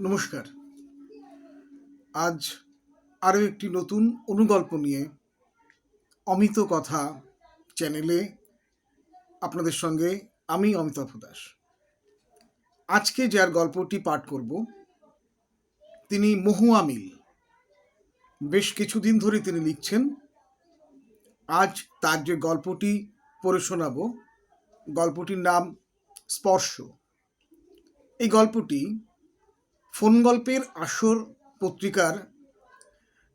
নমস্কার। আজ আরও একটি নতুন অনুগল্প নিয়ে অমিত কথা চ্যানেলে আপনাদের সঙ্গে আমি অমিতাভ দাস। আজকে যার গল্পটি পাঠ করব, তিনি মহুয়া মিল। বেশ কিছুদিন ধরে তিনি লিখছেন, আজ তার যে গল্পটি পড়ে শোনাব, গল্পটির নাম স্পর্শ। এই গল্পটি ফোন গল্পের আসর পত্রিকার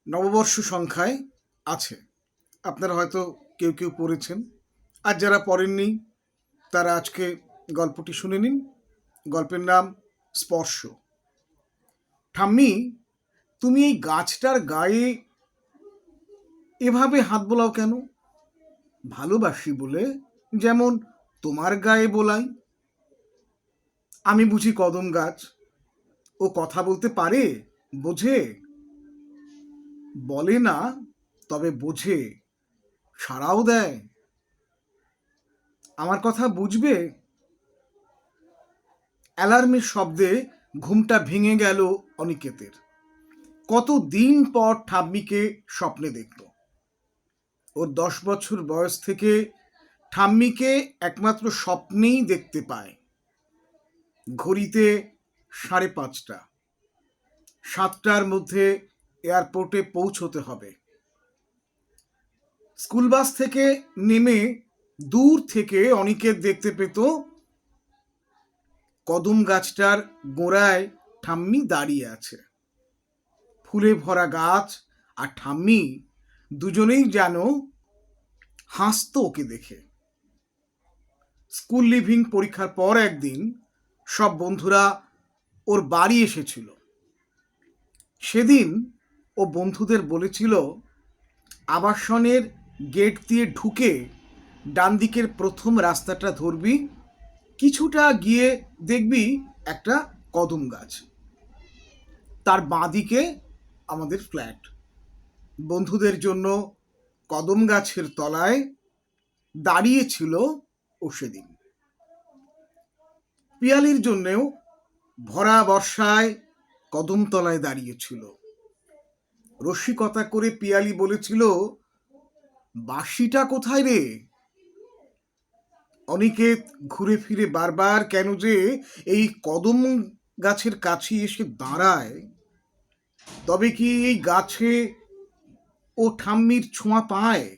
নববর্ষ সংখ্যায় আছে। আপনারা হয়তো কেউ কেউ পড়েছেন। আর যারা পড়েননি, তারা আজকে গল্পটি শুনে নিন। গল্পের নাম স্পর্শ। ঠাম্মি, তুমি এই গাছটার গায়ে এভাবে হাত বোলাও কেন? ভালোবাসি বলে যেমন তোমার গায়ে বোলাই। আমি বুঝি কদম গাছ ও কথা বলতে পারে? বোঝে? বলে না, তবে বোঝে। সাড়াও দেয়। আমার কথা বুঝবে? অ্যালার্মের শব্দে ঘুমটা ভেঙে গেল অনিকেতের। কত দিন পর ঠাম্মিকে স্বপ্নে দেখল। ওর দশ বছর বয়স থেকে ঠাম্মিকে একমাত্র স্বপ্নেই দেখতে পায়। ঘড়িতে সাড়ে পাঁচটা। সাতটার মধ্যে এয়ারপোর্টে পৌঁছতে হবে। স্কুল বাস থেকে নেমে দূর থেকে অনিকেত দেখতে পেত কদম গাছটার গোড়ায় ঠাম্মি দাঁড়িয়ে আছে। ফুলে ভরা গাছ আর ঠাম্মি দুজনেই যেন হাসতো ওকে দেখে। স্কুল লিভিং পরীক্ষার পর একদিন সব বন্ধুরা ওর বাড়ি এসেছিল। সেদিন ও বন্ধুদের বলেছিল, আবাসনের গেট দিয়ে ঢুকে ডান দিকের প্রথম রাস্তাটা ধরবি, কিছুটা গিয়ে দেখবি একটা কদম গাছ। তার বাঁদিকে আমাদের ফ্ল্যাট। বন্ধুদের জন্য কদম গাছের তলায় দাঁড়িয়েছিল ও সেদিন। পিয়ালির জন্যেও ভরা বর্ষায় কদমতলায় দাঁড়িয়েছিল। রসিকতা করে পিয়ালি বলেছিল, বাঁশিটা কোথায় রে? অনিকেত ঘুরে ফিরে বারবার কেন যে এই কদম গাছের কাছে এসে দাঁড়ায়। তবে কি এই গাছে ও ঠাম্মির ছোঁয়া পায়?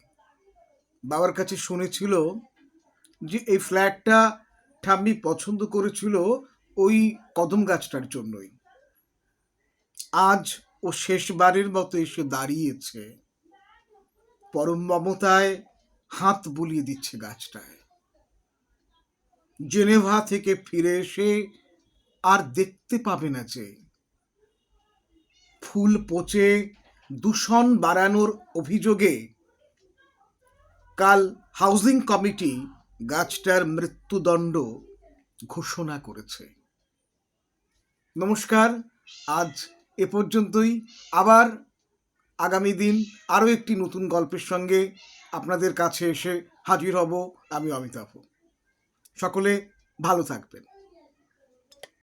বাবার কাছে শুনেছিল যে এই ফ্ল্যাটটা ঠাম্মি পছন্দ করেছিল ওই কদম গাছটার জন্যই। আজ ও শেষবারের মতো এসে দাঁড়িয়েছে। পরম মমতায় হাত বুলিয়ে দিচ্ছে গাছটায়। জেনেভা থেকে ফিরে এসে আর দেখতে পাবে না যে, ফুল পচে দূষণ বাড়ানোর অভিযোগে কাল হাউজিং কমিটি গাছটার মৃত্যুদণ্ড ঘোষণা করেছে। নমস্কার। আজ এ পর্যন্তই। আবার আগামী দিন আরও একটি নতুন গল্পের সঙ্গে আপনাদের কাছে এসে হাজির হব আমি অমিতাভ। সকলে ভালো থাকবেন।